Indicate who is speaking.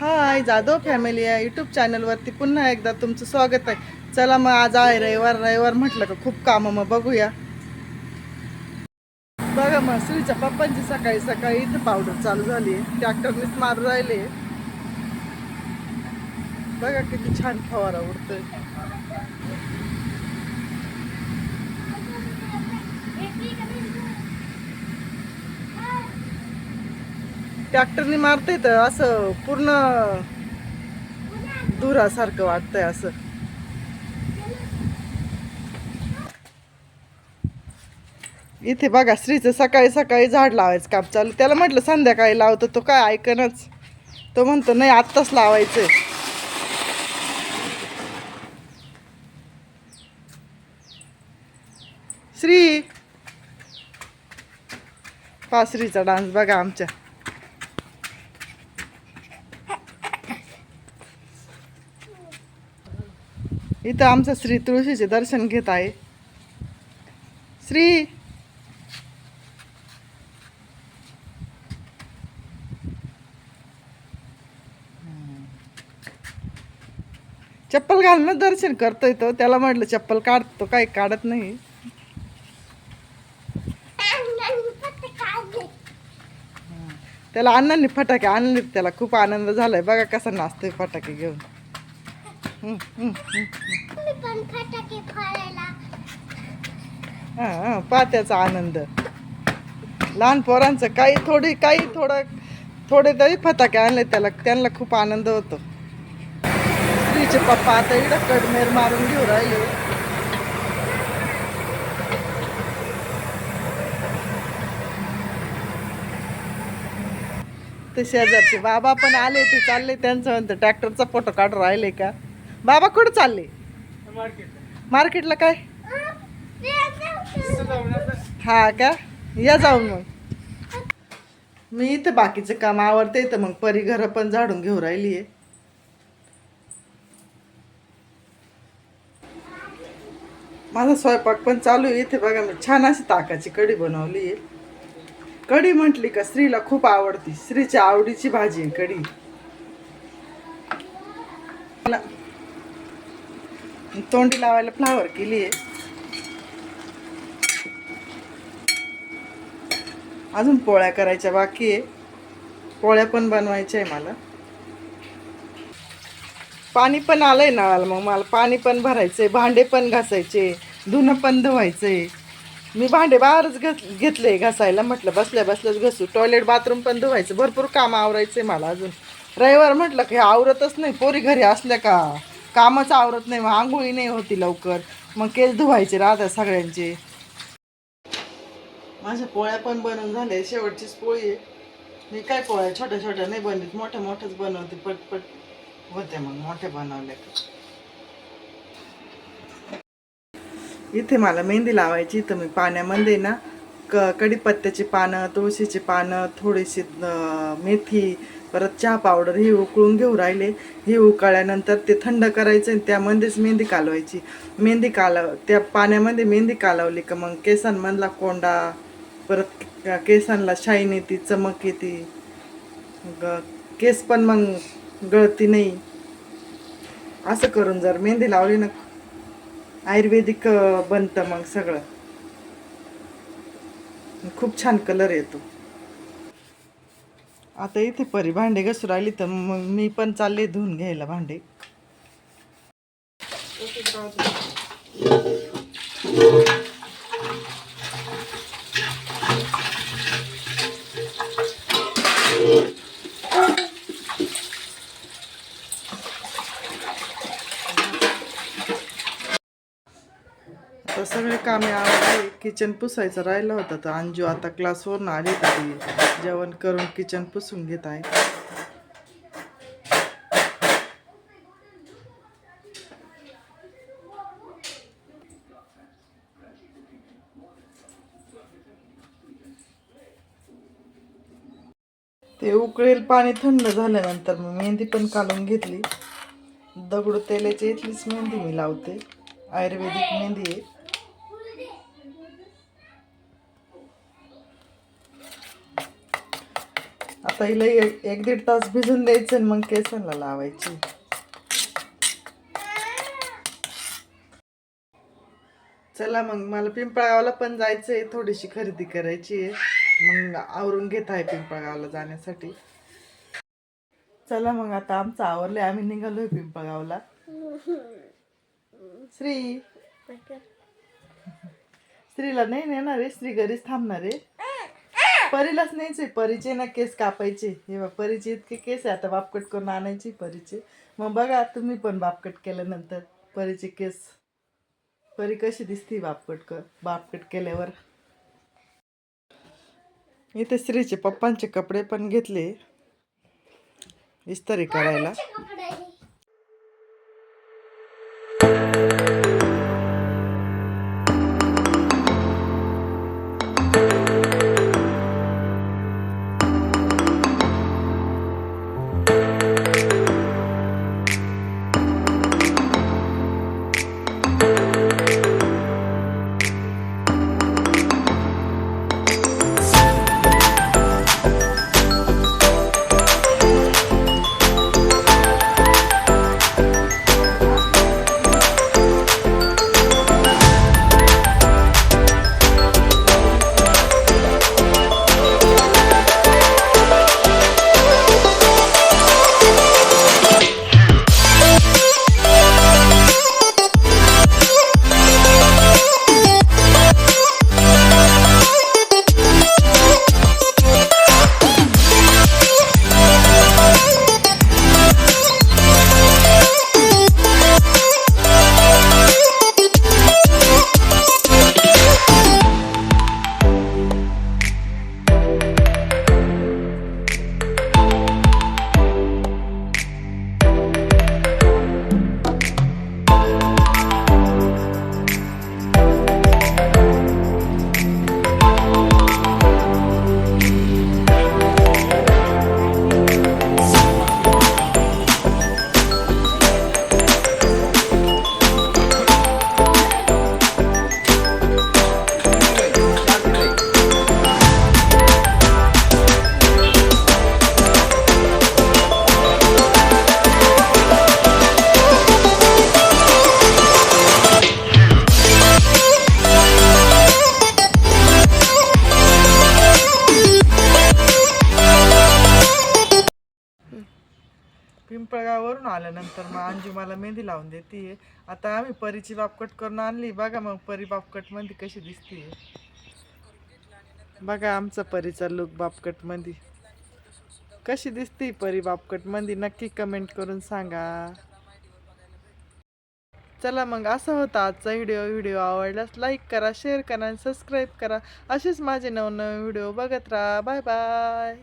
Speaker 1: हाय Jadhav family या YouTube चॅनलवरती पुन्हा एकदा तुमचं स्वागत आहे. चला मग आज आहे रविवार. रविवार म्हटलं का खूप कामं मग बघूया. बघा मग श्रीच्या पप्पांची सकाळी सकाळी इथं पावडर चालू झाली आहे. ट्रॅक्टरनेच मारू राहिले बघा किती छान फवारा उडतोय. ट्रॅक्टरने मारते तर असं पूर्ण दुरासारखं वाटतंय असं. इथे बघा श्रीचं सकाळी सकाळी झाड लावायचं काम चालू. त्याला म्हटलं संध्याकाळी लावतो तो काय ऐकनच. तो म्हणतो नाही आत्ताच लावायचंय. श्री पासरीचा डान्स बघा आमच्या. इथं आमचं श्री तुळशीचे दर्शन घेत आहे. श्री चप्पल घालूनच दर्शन करतोय तो. त्याला म्हटलं चप्पल काढतो काही काढत नाही. त्याला अण्णांनी फटाके आणले त्याला खूप आनंद झालाय. बघा कसा नाचतोय फटाके घेऊन. हा, हा, त्याचा आनंद. लहान पोरांचं काही थोडी काही थोडं थोडे तरी फटाके आणले त्याला त्यांना खूप आनंद होतो. स्त्रीचे पप्पा आता इकडं कडमेर मारून घेऊ राहिले. ते शेजारचे बाबा पण आले ते चालले. त्यांचं म्हणतं ट्रॅक्टरचा फोटो काढून राहिले का? बाबा कुठं चालले? मार्केटला. काय? हा का? या जाऊन मग. मी इथं बाकीचं काम आवडते तर मग परी घर पण झाडून घेऊ राहिली आहे. माझा स्वयंपाक पण चालू आहे. इथे बघा मी छान अशी ताकाची कढी बनवली आहे. कढी म्हटली का स्त्रीला खूप आवडती. स्त्रीच्या आवडीची भाजी आहे कढी. तोंडी लावायला फ्लावर केली आहे अजून पोळ्या करायच्या बाकी आहे. पोळ्या पण बनवायच्या आहे मला. पाणी पण आलंय नळाला मग मला पाणी पण भरायचंय भांडे पण घासायचे धुणं पण धुवायचंय. मी भांडे बाहेरच घस घेतले घासायला म्हटलं बसल्या बसल्याच घसू. टॉयलेट बाथरूम पण धुवायचं भरपूर काम आवरायचंय मला अजून. रविवार म्हटलं की आवरतच नाही पोरी घरी असल्या का? कामच आवरत नाही मग आंघोळी नाही होती लवकर. मग केस धुवायचे राहतात सगळ्यांचे. माझ्या पोळ्या पण बनवून झाल्या शेवटचीच पोळी आहे. मी काय पोळ्या छोट्या छोट्या नाही बनवित मोठ्या मोठ्याच बनवते पटपट होते मग मोठे बनवले. इथे मला मेहंदी लावायची तर मी पाण्यामध्ये ना क कढीपत्त्याची पानं तुळशीची पानं थोडीशी मेथी परत चहा पावडर ही उकळून घेऊ राहिले. ही उकळल्यानंतर ते थंड करायचं आणि त्यामध्येच मेहंदी कालवायची. मेहंदी कालव त्या पाण्यामध्ये मेहंदी कालवली का मग केसांमधला कोंडा परत केसांला केसांना शाईन येते चमक येते. ग केस पण मग गळती नाही. असं करून जर मेहंदी लावली ना आयुर्वेदिक बनतं मग सगळं. खूप छान कलर येतो. आता इथे परी भांडे घसरू आली तर मग मी पण चालले धुवून घ्यायला भांडे आता सगळे कामे आवडले किचन पुसायचं राहिलं होतं तर अंजू आता क्लासवरून आली तरी जेवण करून किचन पुसून घेत आहे. ते उकळेल पाणी थंड झाल्यानंतर मग मेहंदी पण काढून घेतली. दगडू तेलाची इथलीच मेहंदी मी लावते. आयुर्वेदिक मेहंदी आहे. आता हिला एक एक दीड तास भिजून द्यायचं आणि मग केसांना लावायची. चला मग मला पिंपळगावला पण जायचं आहे थोडीशी खरेदी करायची आहे. मग आवरून घेत आहे पिंपळगावला जाण्यासाठी. चला मग आता आमचं आवरले आम्ही निघालोय पिंपळगावला. श्री. स्त्रीला नाही नेणार आहे स्त्री घरीच थांबणार आहे. परीलाच न्यायचे परीचे ना केस कापायचे. हे बा परीचे इतके केस आहे आता बापकट करून आणायची परीचे. मग बघा तुम्ही पण बापकट केल्यानंतर परीचे केस. परी कशी दिसती बापकट क बापकट केल्यावर. इथे स्त्रीचे पप्पांचे कपडे पण घेतले. इस्तरी करायला. पिंपळगाववरून आल्यानंतर मग अंजू मला मेहंदी लावून देते आता आम्ही परीची बापकट करून आणली. बघा मग परी बापकटमध्ये कशी दिसते बघा आमचा परीचा लुक बापकटमध्ये कशी दिसते परी बापकटमध्ये नक्की कमेंट करून सांगा. चला मग असा होता आजचा व्हिडिओ व्हिडिओ आवडल्यास लाईक करा शेअर करा आणि सबस्क्राईब करा. असेच माझे नवनवे व्हिडिओ बघत राहा. Bye bye